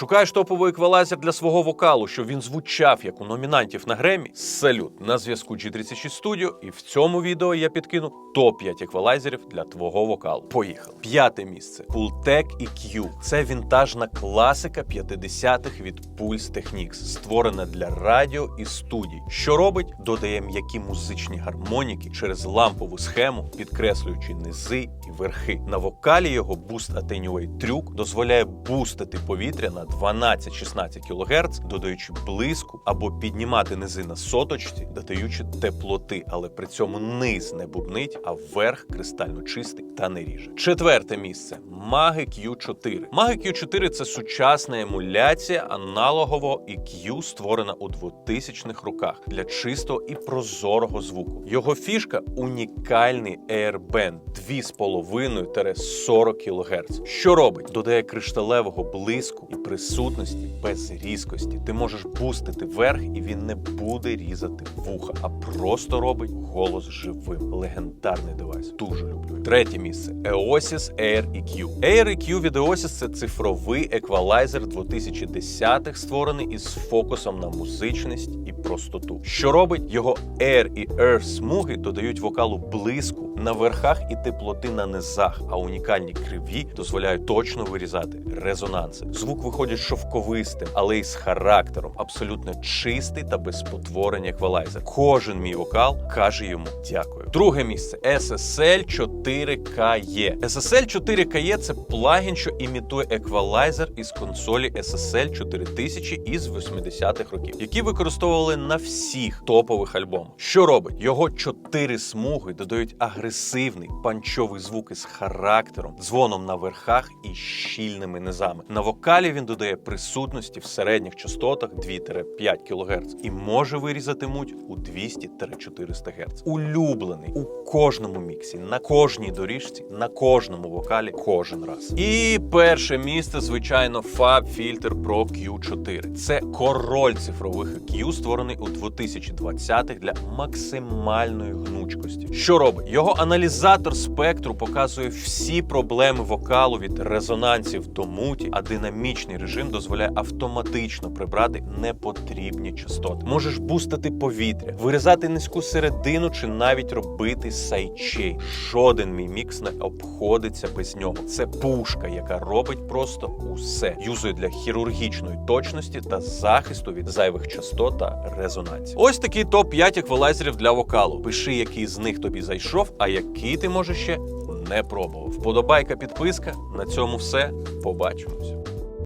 Шукаєш топовий еквалайзер для свого вокалу, щоб він звучав як у номінантів на Гремі? Салют! На зв'язку G36 Studio, і в цьому відео я підкину топ-5 еквалайзерів для твого вокалу. Поїхали. П'яте місце. Pultec EQ. Це вінтажна класика 50-х від Pulse Technics, створена для радіо і студій. Що робить? Додає м'які музичні гармоніки через лампову схему, підкреслюючи низи і верхи. На вокалі його Boost Attenuate трюк дозволяє бустити повітря на 12-16 кГц, додаючи блиску або піднімати низи на соточці, додаючи теплоти, але при цьому низ не бубнить, а верх кристально чистий та не ріже. Четверте місце Mage Q4. Mage Q4 це сучасна емуляція аналогового EQ, створена у 2000-х роках для чистого і прозорого звуку. Його фішка унікальний Airband 2,5-40 кГц. Що робить? Додає кришталевого блиску і присутності без різкості. Ти можеш бустити верх, і він не буде різати вуха, а просто робить голос живим. Легендарний девайс. Дуже люблю. Третє місце EOSIS Air EQ. Air EQ від EOSIS – це цифровий еквалайзер 2010-х, створений із фокусом на музичність і простоту. Що робить його Air і Earth смуги додають вокалу блиску на верхах і теплоти на низах, а унікальні криві дозволяють точно вирізати резонанси. Звук виходить шовковистим, але й з характером, абсолютно чистий та без спотворень еквалайзер. Кожен мій вокал каже йому дякую. Друге місце SSL 4KE. SSL 4KE – це плагін, що імітує еквалайзер із консолі SSL 4000 із 80-х років, які використовували на всіх топових альбомах. Що робить? Його чотири смуги додають агресивний панчовий звук із характером, дзвоном на верхах і щільними низами. На вокалі він додає присутності в середніх частотах 2-5 кГц і може вирізати муть у 200-400 Гц. Улюблений у кожному міксі, на кожній доріжці, на кожному вокалі кожен раз. І перше місце, звичайно, Fab Filter Pro Q4. Це король цифрових EQ, створений у 2020-х для максимальної гнучкості. Що робить? Його аналізатор спектру показує всі проблеми вокалу від резонансів до муті, а динамічний режим дозволяє автоматично прибрати непотрібні частоти. Можеш бустити повітря, вирізати низьку середину чи навіть робити сайчей. Жоден мій мікс не обходиться без нього. Це пушка, яка робить просто усе. Юзує для хірургічної точності та захисту від зайвих частот та резонансів. Ось такий топ 5 еквалайзерів для вокалу. Пиши, який з них тобі зайшов, а який ти може ще не пробував. Вподобайка, підписка. На цьому все. Побачимось.